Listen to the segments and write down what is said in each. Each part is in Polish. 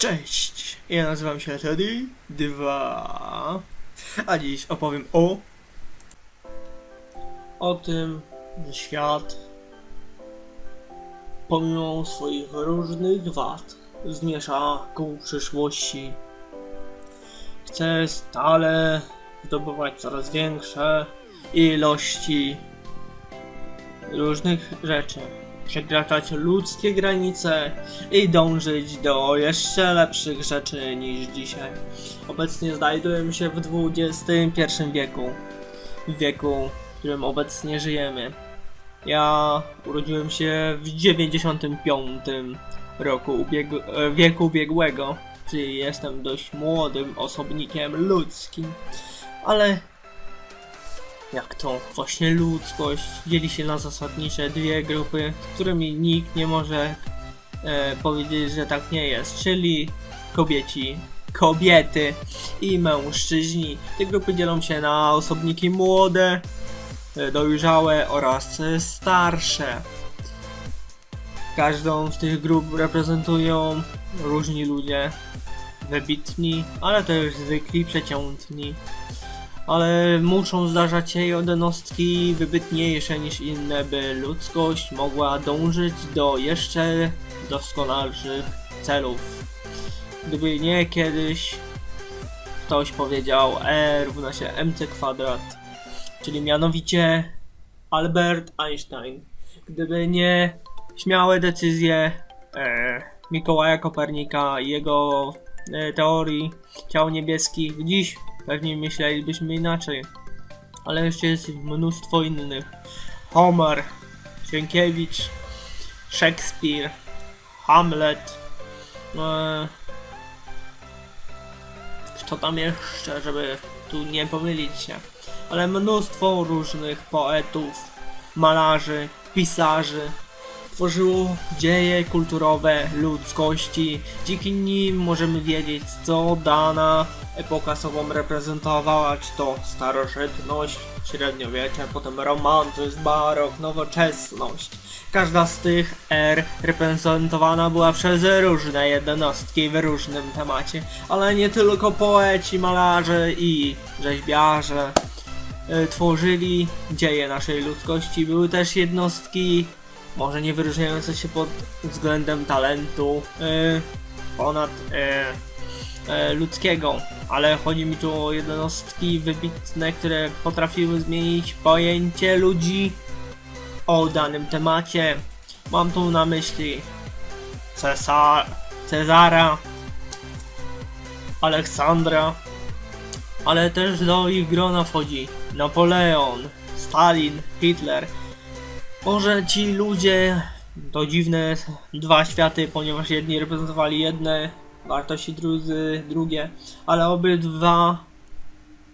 Cześć, ja nazywam się Teddy 2, a dziś opowiem o o tym, że świat pomimo swoich różnych wad zmierza ku przyszłości. Chce stale zdobywać coraz większe ilości różnych rzeczy, przekraczać ludzkie granice i dążyć do jeszcze lepszych rzeczy niż dzisiaj. Obecnie znajdujemy się w XXI wieku, w wieku, w którym obecnie żyjemy. Ja urodziłem się w 95 roku ubiegu- e, wieku ubiegłego, czyli jestem dość młodym osobnikiem ludzkim, ale jak to właśnie ludzkość dzieli się na zasadnicze dwie grupy, z którymi nikt nie może e, powiedzieć, że tak nie jest, czyli kobieci, kobiety i mężczyźni. Te grupy dzielą się na osobniki młode, e, dojrzałe oraz starsze. Każdą z tych grup reprezentują różni ludzie, wybitni, ale też zwykli, przeciętni ale muszą zdarzać się jednostki wybitniejsze niż inne, by ludzkość mogła dążyć do jeszcze doskonalszych celów. Gdyby nie kiedyś ktoś powiedział E równa się mc kwadrat, czyli mianowicie Albert Einstein. Gdyby nie śmiałe decyzje e, Mikołaja Kopernika i jego e, teorii ciał niebieskich, dziś pewnie myślelibyśmy inaczej. Ale jeszcze jest mnóstwo innych. Homer, Sienkiewicz, Szekspir, Hamlet. E, kto tam jeszcze, żeby tu nie pomylić się. Ale mnóstwo różnych poetów, malarzy, pisarzy tworzyło dzieje kulturowe ludzkości. Dzięki nim możemy wiedzieć, co dana epoka sobą reprezentowała, czy to starożytność, średniowiecze, potem romantyzm, barok, nowoczesność. Każda z tych er reprezentowana była przez różne jednostki w różnym temacie, ale nie tylko poeci, malarze i rzeźbiarze e, tworzyli dzieje naszej ludzkości. Były też jednostki, może nie wyróżniające się pod względem talentu e, ponad e, e, ludzkiego, ale chodzi mi tu o jednostki wybitne, które potrafiły zmienić pojęcie ludzi o danym temacie. Mam tu na myśli Cesar, Cezara, Aleksandra, ale też do ich grona wchodzi Napoleon, Stalin, Hitler. Może ci ludzie to dziwne dwa światy, ponieważ jedni reprezentowali jedne wartości, drudzy drugie, ale obydwa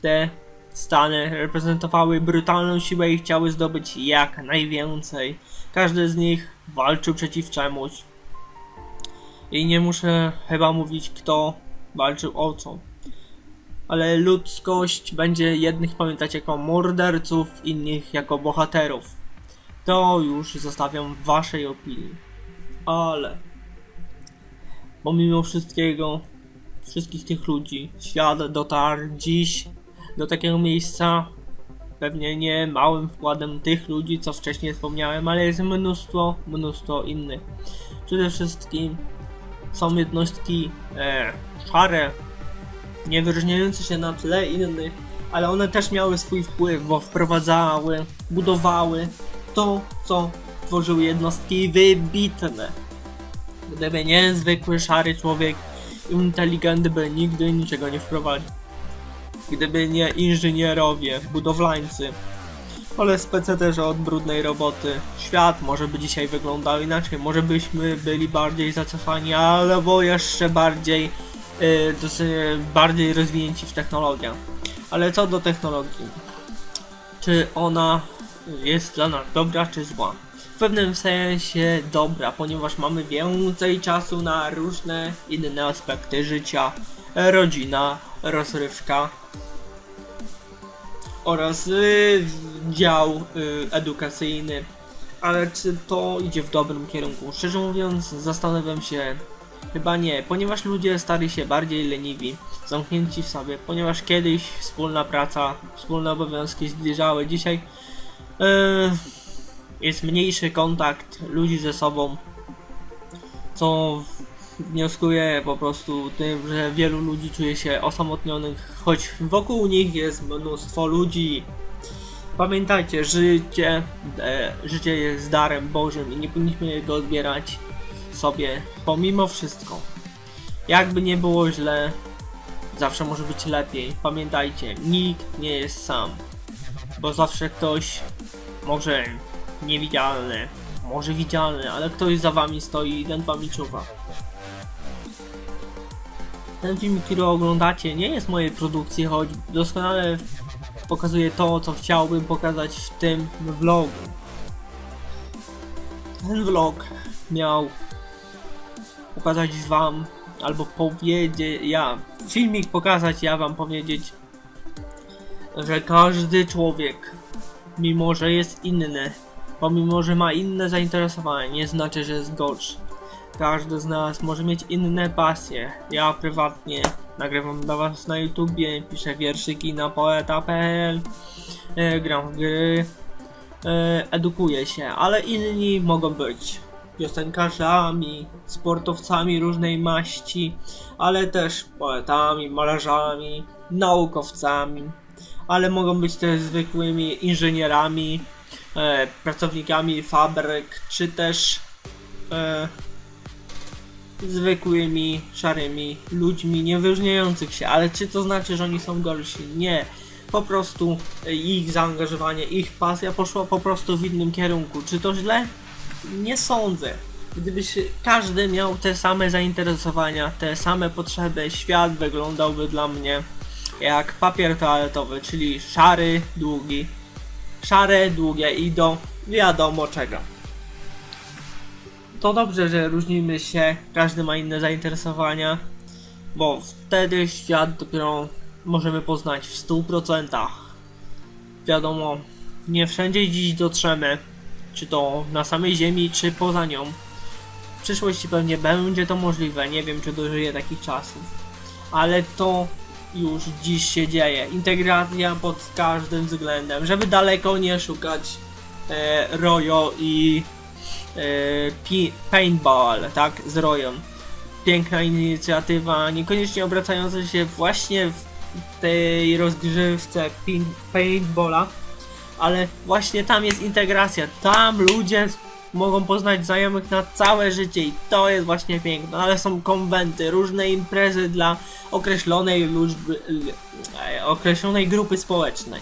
te stany reprezentowały brutalną siłę i chciały zdobyć jak najwięcej. Każdy z nich walczył przeciw czemuś. I nie muszę chyba mówić, kto walczył o co. Ale ludzkość będzie jednych pamiętać jako morderców, innych jako bohaterów. To już zostawiam waszej opinii. Ale pomimo wszystkiego, wszystkich tych ludzi, świat dotarł dziś do takiego miejsca, pewnie nie małym wkładem tych ludzi, co wcześniej wspomniałem, ale jest mnóstwo, mnóstwo innych. Przede wszystkim są jednostki e, szare, nie wyróżniające się na tle innych, ale one też miały swój wpływ, bo wprowadzały, budowały to, co tworzyły jednostki wybitne. Gdyby nie zwykły szary człowiek, inteligentny by nigdy niczego nie wprowadził. Gdyby nie inżynierowie, budowlańcy, ale spece też od brudnej roboty. Świat może by dzisiaj wyglądał inaczej, może byśmy byli bardziej zacofani, albo jeszcze bardziej, yy, dosyć, bardziej rozwinięci w technologiach. Ale co do technologii, czy ona jest dla nas dobra czy zła? W pewnym sensie dobra, ponieważ mamy więcej czasu na różne inne aspekty życia, rodzina, rozrywka oraz y, dział y, edukacyjny. Ale czy to idzie w dobrym kierunku? Szczerze mówiąc, zastanawiam się, Chyba nie, ponieważ ludzie stali się bardziej leniwi, zamknięci w sobie, ponieważ kiedyś wspólna praca, wspólne obowiązki zbliżały. Dzisiaj jest mniejszy kontakt ludzi ze sobą, co wnioskuje po prostu tym, że wielu ludzi czuje się osamotnionych, choć wokół nich jest mnóstwo ludzi. Pamiętajcie, życie, e, życie jest darem Bożym i nie powinniśmy go odbierać sobie pomimo wszystko. Jakby nie było źle, zawsze może być lepiej. Pamiętajcie, nikt nie jest sam, bo zawsze ktoś może niewidzialny, może widzialny, ale ktoś za wami stoi i nad wami czuwa. Ten film, który oglądacie, nie jest mojej produkcji, choć doskonale pokazuje to, co chciałbym pokazać w tym vlogu. Ten vlog miał pokazać wam, albo powiedzieć, ja, filmik pokazać, ja wam powiedzieć, że każdy człowiek, mimo że jest inny, pomimo że ma inne zainteresowania, nie znaczy, że jest gorszy. Każdy z nas może mieć inne pasje. Ja prywatnie nagrywam dla was na YouTubie, piszę wierszyki na poeta.pl, e, gram w gry, e, edukuję się, ale inni mogą być piosenkarzami, sportowcami różnej maści, ale też poetami, malarzami, naukowcami, ale mogą być też zwykłymi inżynierami, e, pracownikami fabryk, czy też e, zwykłymi, szarymi ludźmi, nie wyróżniających się, ale czy to znaczy, że oni są gorsi? Nie. Po prostu ich zaangażowanie, ich pasja poszła po prostu w innym kierunku. Czy to źle? Nie sądzę. Gdybyś każdy miał te same zainteresowania, te same potrzeby, świat wyglądałby dla mnie jak papier toaletowy, czyli szary, długi. Szare, długie i do wiadomo czego. To dobrze, że różnimy się, każdy ma inne zainteresowania, bo wtedy świat dopiero możemy poznać w 100%. Wiadomo, nie wszędzie dziś dotrzemy, czy to na samej Ziemi, czy poza nią. W przyszłości pewnie będzie to możliwe, nie wiem czy dożyję takich czasów. Ale to już dziś się dzieje. Integracja pod każdym względem, żeby daleko nie szukać e, Royo i e, Paintball, tak, z Royą. Piękna inicjatywa, niekoniecznie obracająca się właśnie w tej rozgrywce pin- Paintballa, ale właśnie tam jest integracja. Tam ludzie mogą poznać znajomych na całe życie i to jest właśnie piękne. Ale są konwenty, różne imprezy dla określonej określonej grupy społecznej.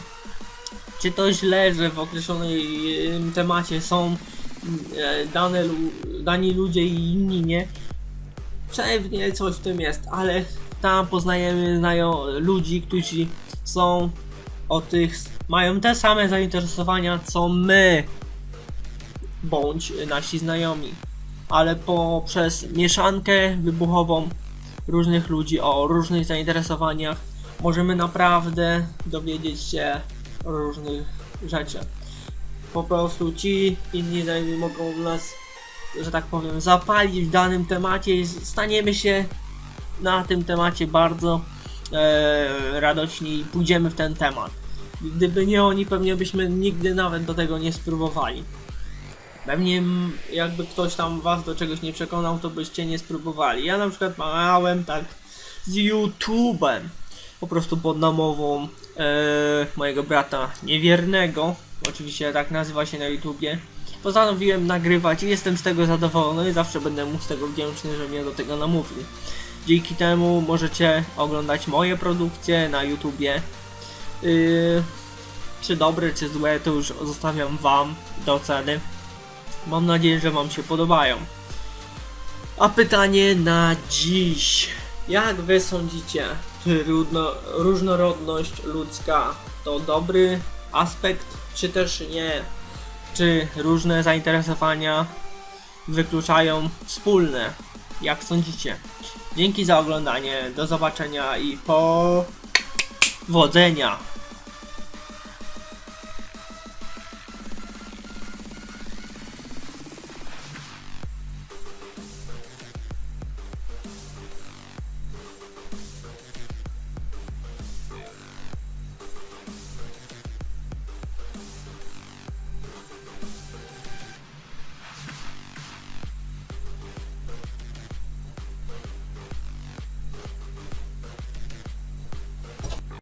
Czy to źle, że w określonym temacie są e, dane, dani ludzie i inni nie? Pewnie coś w tym jest, ale tam poznajemy znają ludzi, którzy są o tych, mają te same zainteresowania co my, bądź nasi znajomi, ale poprzez mieszankę wybuchową różnych ludzi o różnych zainteresowaniach możemy naprawdę dowiedzieć się różnych rzeczy. Po prostu ci inni znajomi mogą nas, że tak powiem, zapalić w danym temacie i staniemy się na tym temacie bardzo e, radośni i pójdziemy w ten temat. Gdyby nie oni, pewnie byśmy nigdy nawet do tego nie spróbowali. Pewnie jakby ktoś tam was do czegoś nie przekonał, to byście nie spróbowali. Ja na przykład małem tak z YouTube'em, po prostu pod namową e, mojego brata niewiernego, oczywiście tak nazywa się na YouTubie. Postanowiłem nagrywać i jestem z tego zadowolony zawsze będę mu z tego wdzięczny, że mnie do tego namówił. Dzięki temu możecie oglądać moje produkcje na YouTubie. Yy, czy dobre, czy złe, to już zostawiam Wam do oceny. Mam nadzieję, że Wam się podobają. A pytanie na dziś. Jak Wy sądzicie, czy różno, różnorodność ludzka to dobry aspekt, czy też nie? Czy różne zainteresowania wykluczają wspólne? Jak sądzicie? Dzięki za oglądanie, do zobaczenia i powodzenia!